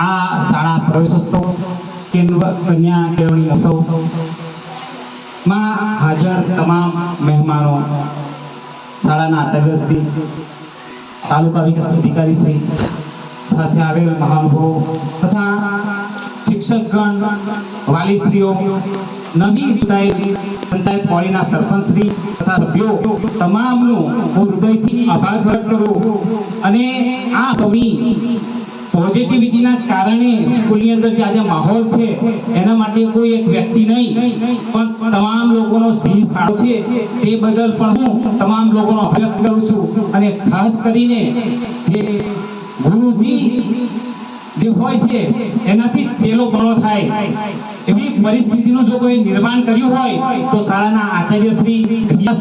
આ શાળા પ્રવેશોત્સવ કન્યા કેળવણી ઉત્સવમાં હાજર તમામ મહેમાનો શાળાના આચાર્યશ્રી, તાલુકા વિકાસ અધિકારી શ્રી સાથે આવેલ મહાનુભાવો તથા શિક્ષકગણ, વાલીશ્રીઓ, નવી ચૂંટાયેલી પંચાયત પોળીના સરપંચશ્રી તથા સભ્યો તમામનો હું હૃદયથી આભાર વ્યક્ત કરું અને આ સૌની પોઝિટિવિટીના કારણે સ્કૂલની અંદર જે આજે માહોલ છે, એના માટે કોઈ એક વ્યક્તિ નહીં, પણ તમામ લોકોનો સિંહ ફાળો છે. તે બદલ પણ હું તમામ લોકોનો આભાર કરું છું. અને ખાસ કરીને જે ગુરુજી જે હોય છે, એનાથી ચેલો બળો થાય. એવી પરિસ્થિતિનું જો કોઈ નિર્માણ કર્યું હોય, તો શાળાના આચાર્ય શ્રી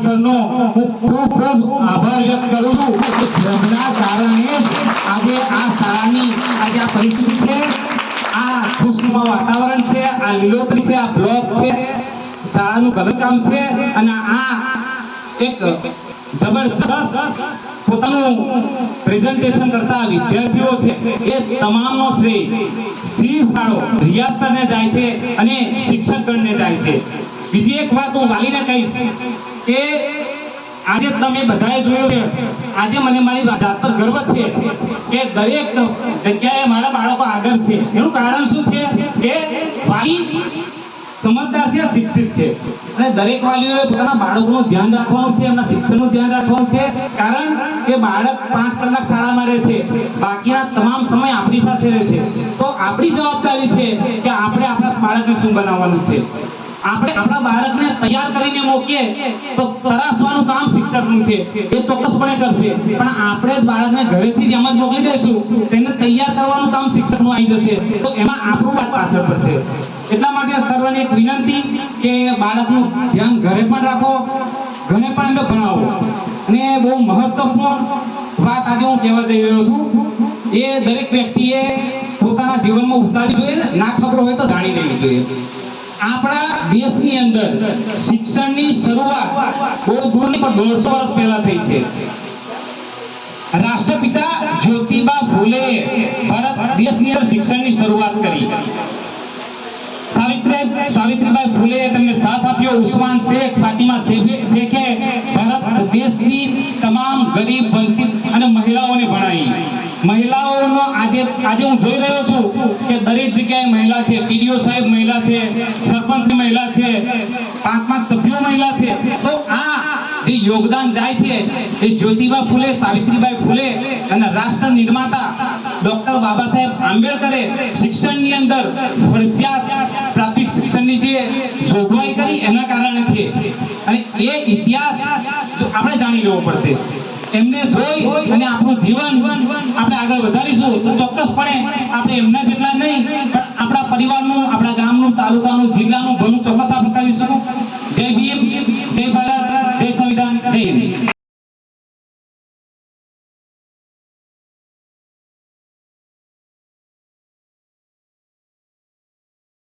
સરનો હું ખૂબ ખૂબ આભાર વ્યક્ત કરું છું. જેમના કારણે આજે આ શાળાની પરિસ્થિતિ છે. આ ખુશનુમા વાતાવરણ છે, આ લીલોતરી છે, આ બ્લોક છે. શાળાનું કદરકામ છે અને આ એક જબરજસ્ત પોતાનું પ્રેઝન્ટેશન કરતા વિદ્યાર્થીઓ છે. એ તમામનો શ્રેય સી ફાળો રિયાઝ જાય છે અને શિક્ષકગણને જાય છે. બીજી એક વાત હું વાલીને કહીશ કે આજે તમે બધાએ જોયું છે આજે મને મારી જાત પર ગર્વ છે કે દરેક જગ્યાએ મારા બાળકો આગળ છે. એનું કારણ શું છે? કે સમજદાર છે, શિક્ષિત છે. અને દરેક વાલીઓએ પોતાના બાળકોનું ધ્યાન રાખવાનું છે, એમના શિક્ષણનું ધ્યાન રાખવાનું છે. કારણ કે બાળક પાંચ કલાક શાળામાં રહે છે. બાકીના તમામ સમય આપણી સાથે રહે છે. તો આપણી જવાબદારી છે કે આપણે આપણા બાળકને શું બનાવવાનું છે. આપણે આપણા બાળકને તૈયાર કરીને મોકલીએ તો તરાસવાનું કામ શિક્ષકનું છે. એ ચોક્કસપણે કરશે. પણ આપણે જ બાળકને ઘરેથી જ એમ જ મોકલી દઈશું. તેને તૈયાર કરવાનું કામ શિક્ષકનું આવી જશે. તો એમાં આપણું વાત પાછળ પડશે. એટલા માટે સર્વને એક વિનંતી કે બાળકનું ધ્યાન ઘરે પણ રાખો, ઘરે પણ એમને ભણાવો. અને બહુ મહત્વપૂર્ણ વાત આજે હું કહેવા જઈ રહ્યો છું. એ દરેક વ્યક્તિએ પોતાના જીવનમાં ઉતારવી જોઈએ ને? ના ખબર હોય તો જાણી લેવી જોઈએ. આપણા દેશની અંદર શિક્ષણની શરૂઆત બહુ દૂર પણ દોઢસો વર્ષ પહેલા થઈ છે. રાષ્ટ્રપિતા જ્યોતિબા ફૂલે ભારત દેશની અંદર શિક્ષણની શરૂઆત કરી. સાવિત્રી સાવિત્રીબાઈ ફૂલે તેમને સાથ આપ્યો, ઉસ્માન શેખ, ફાતિમા શેખે ભારત દેશની તમામ ગરીબ વંચિત અને મહિલાઓને ભણાવી મહિલાઓનો આજે હું જોઈ રહ્યો છું કે દરેક જગ્યાએ મહિલા છે, પીડીઓ સાહેબ મહિલા છે, સરપંચ મહિલા છે પાંચ પાંચ સભ્યો મહિલા છે. તો આ જે યોગદાન જાય છે એ જ્યોતિબા ફૂલે, સાવિત્રીબાઈ ફૂલે અને રાષ્ટ્ર નિર્માતા ડોક્ટર બાબા સાહેબ આંબેડકરે શિક્ષણની અંદર ફરજિયાત પ્રાથમિક શિક્ષણની જે જોગવાઈ કરી એના કારણે છે. અને એ ઇતિહાસ આપણે જાણી લેવો પડશે. એમને જોઈ અને આપણું જીવન આપણે આગળ વધારીશું. ચોક્કસપણે આપણે એમના જેટલા નહીં, પણ આપણા પરિવારનું, આપણા ગામનું, તાલુકાનું, જિલ્લાનું ભલું ચોક્કસ આપણે કરીશું જય ભીમ.